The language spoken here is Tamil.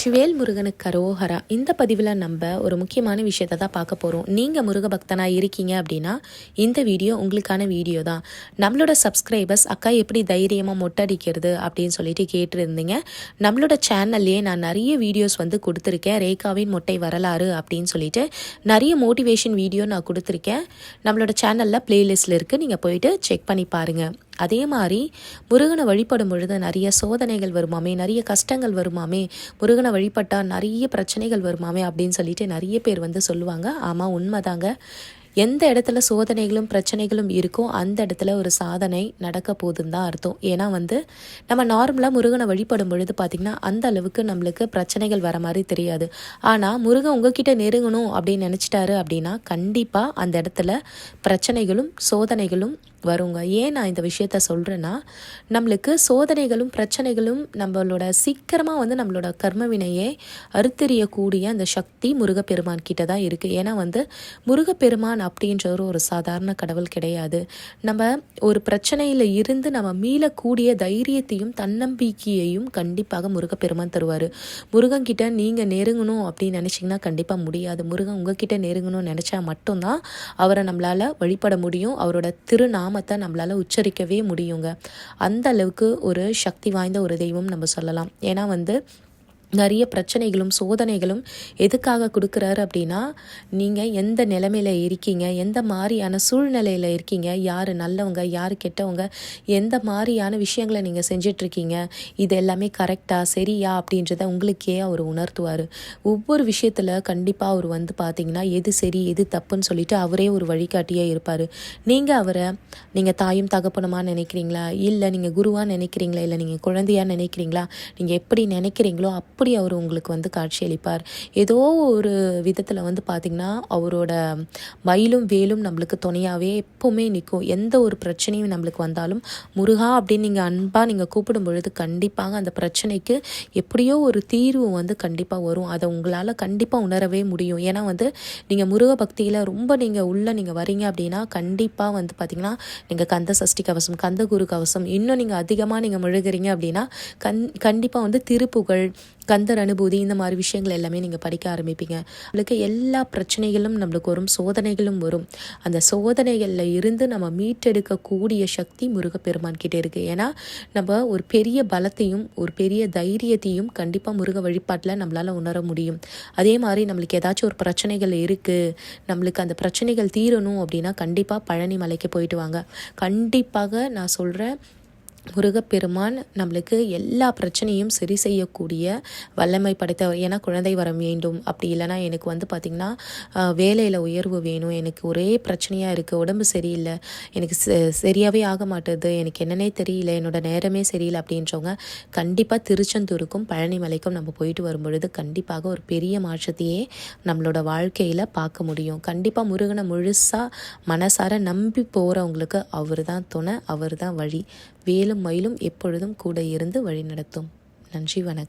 வெற்றிவேல் முருகனுக்கு கரோஹரா இந்த பதிவில் நம்ம ஒரு முக்கியமான விஷயத்தை தான் பார்க்க போகிறோம் நீங்கள் முருக பக்தனாக இருக்கீங்க அப்படின்னா இந்த வீடியோ உங்களுக்கான வீடியோ தான். நம்மளோட சப்ஸ்கிரைபர்ஸ் அக்கா எப்படி தைரியமாக மொட்டடிக்கிறது அப்படின்னு சொல்லிட்டு கேட்டுருந்தீங்க. நம்மளோட சேனல்லையே நான் நிறைய வீடியோஸ் வந்து கொடுத்துருக்கேன். ரேகாவின் மொட்டை வரலாறு அப்படின்னு சொல்லிட்டு நிறைய மோட்டிவேஷன் வீடியோ நான் கொடுத்துருக்கேன். நம்மளோட சேனலில் ப்ளேலிஸ்ட்டில் இருக்குது நீங்கள் போயிட்டு செக் பண்ணி பாருங்கள் அதே மாதிரி முருகனை வழிபடும் பொழுது நிறைய சோதனைகள் வருமாமே நிறைய கஷ்டங்கள் வருமாமே முருகனை வழிபட்டால் நிறைய பிரச்சனைகள் வருமாமே அப்படின்னு சொல்லிட்டு நிறைய பேர் வந்து சொல்லுவாங்க. ஆமாம் உண்மைதாங்க. எந்த இடத்துல சோதனைகளும் பிரச்சனைகளும் இருக்கோ அந்த இடத்துல ஒரு சாதனை நடக்க போகுதுன்னு தான் அர்த்தம். ஏன்னா வந்து நம்ம நார்மலாக முருகனை வழிபடும் பொழுது பார்த்திங்கன்னா அந்த அளவுக்கு நம்மளுக்கு பிரச்சனைகள் வர மாதிரி தெரியாது. ஆனால் முருகன் உங்ககிட்ட நெருங்கணும் அப்படின்னு நினச்சிட்டாரு அப்படின்னா கண்டிப்பாக அந்த இடத்துல பிரச்சனைகளும் சோதனைகளும் வருங்க. ஏன் நான் இந்த விஷயத்த சொல்கிறேன்னா நம்மளுக்கு சோதனைகளும் பிரச்சனைகளும் நம்மளோட சீக்கிரமாக வந்து நம்மளோட கர்மவினையை அறுத்தெறியக்கூடிய அந்த சக்தி முருகப்பெருமான் கிட்ட தான் இருக்குது ஏன்னா வந்து முருகப்பெருமான் அப்படின்றவர் ஒரு சாதாரண கடவுள் கிடையாது. நம்ம ஒரு பிரச்சனையில் இருந்து நம்ம மீளக்கூடிய தைரியத்தையும் தன்னம்பிக்கையையும் கண்டிப்பாக முருகப்பெருமான் தருவார். முருகன்கிட்ட நீங்கள் நெருங்கணும் அப்படின்னு நினச்சிங்கன்னா கண்டிப்பாக முடியாது. முருகன் உங்ககிட்ட நெருங்கணும்னு நினச்சா மட்டும்தான் அவரை நம்மளால் வழிபட முடியும். அவரோட திருநாம நாமத்தை நம்மளால் உச்சரிக்கவே முடியுங்க. அந்த அளவுக்கு ஒரு சக்தி வாய்ந்த ஒரு தெய்வம் நம்ம சொல்லலாம். ஏன்னா வந்து நிறைய பிரச்சனைகளும் சோதனைகளும் எதுக்காக கொடுக்குறாரு அப்படின்னா நீங்கள் எந்த நிலமையில் இருக்கீங்க எந்த மாதிரியான சூழ்நிலையில் இருக்கீங்க யார் நல்லவங்க யார் கெட்டவங்க எந்த மாதிரியான விஷயங்களை நீங்கள் செஞ்சிட்ருக்கீங்க இது எல்லாமே கரெக்டாக சரியா அப்படின்றத உங்களுக்கே அவர் உணர்த்துவார். ஒவ்வொரு விஷயத்தில் கண்டிப்பாக அவர் வந்து பார்த்தீங்கன்னா எது சரி எது தப்புன்னு சொல்லிட்டு அவரே ஒரு வழிகாட்டியே இருப்பார். நீங்கள் அவரை நீங்கள் தாயும் தகப்பனமாக நினைக்கிறீங்களா? இல்லை நீங்கள் குருவாக நினைக்கிறீங்களா? இல்லை நீங்கள் குழந்தையாக நினைக்கிறீங்களா? நீங்கள் எப்படி நினைக்கிறீங்களோ அப் அப்படி அவர் உங்களுக்கு வந்து காட்சியளிப்பார் ஏதோ ஒரு விதத்தில் வந்து பார்த்திங்கன்னா அவரோட மயிலும் வேலும் நம்மளுக்கு துணையாகவே எப்போவுமே நிற்கும் எந்த ஒரு பிரச்சனையும் நம்மளுக்கு வந்தாலும் முருகா அப்படின்னு நீங்கள் அன்பாக நீங்கள் கூப்பிடும் பொழுது கண்டிப்பாக அந்த பிரச்சனைக்கு எப்படியோ ஒரு தீர்வு வந்து கண்டிப்பாக வரும். அதை உங்களால் கண்டிப்பாக உணரவே முடியும். ஏன்னா வந்து நீங்கள் முருக பக்தியில் ரொம்ப நீங்கள் உள்ளே நீங்கள் வரீங்க அப்படின்னா கண்டிப்பாக வந்து பார்த்திங்கன்னா நீங்கள் கந்த சஷ்டி கவசம் கந்த குரு கவசம் இன்னும் நீங்கள் அதிகமாக நீங்கள் முழுகிறீங்க அப்படின்னா கண் கண்டிப்பாக வந்து திருப்புகழ் கந்தர் அனுபூதி இந்த மாதிரி விஷயங்கள் எல்லாமே நீங்கள் படிக்க ஆரம்பிப்பீங்க. நம்மளுக்கு எல்லா பிரச்சனைகளும் நம்மளுக்கு வரும் சோதனைகளும் வரும். அந்த சோதனைகளில் இருந்து நம்ம மீட்டெடுக்கக்கூடிய சக்தி முருகப்பெருமான் கிட்டே இருக்குது ஏன்னா நம்ம ஒரு பெரிய பலத்தையும் ஒரு பெரிய தைரியத்தையும் கண்டிப்பாக முருக வழிபாட்டில் நம்மளால் உணர முடியும். அதே மாதிரி நம்மளுக்கு ஏதாச்சும் ஒரு பிரச்சனைகள் இருக்குது நம்மளுக்கு அந்த பிரச்சனைகள் தீரணும் அப்படின்னா கண்டிப்பாக பழனி மலைக்கு போயிட்டு வாங்க. கண்டிப்பாக நான் சொல்கிறேன் முருகப்பெருமான் நம்மளுக்கு எல்லா பிரச்சனையும் சரி செய்யக்கூடிய வல்லமை படைத்தவர் ஏன்னா குழந்தை வர வேண்டும். அப்படி இல்லைனா எனக்கு வந்து பார்த்திங்கன்னா வேலையில் உயர்வு வேணும். எனக்கு ஒரே பிரச்சனையாக இருக்குது உடம்பு சரியில்லை. எனக்கு சரியாகவே ஆக மாட்டுது. எனக்கு என்னன்னே தெரியல. என்னோடய நேரமே சரியில்லை அப்படின்றவங்க கண்டிப்பாக திருச்செந்தூருக்கும் பழனிமலைக்கும் நம்ம போயிட்டு வரும்பொழுது கண்டிப்பாக ஒரு பெரிய மாற்றத்தையே நம்மளோட வாழ்க்கையில் பார்க்க முடியும். கண்டிப்பாக முருகனை முழுசாக மனசார நம்பி போகிறவங்களுக்கு அவர் தான் துணை அவர் தான் வழி. வேலை மேலும் மயிலும் எப்பொழுதும் கூட இருந்து வழிநடத்தும். நன்றி வணக்கம்.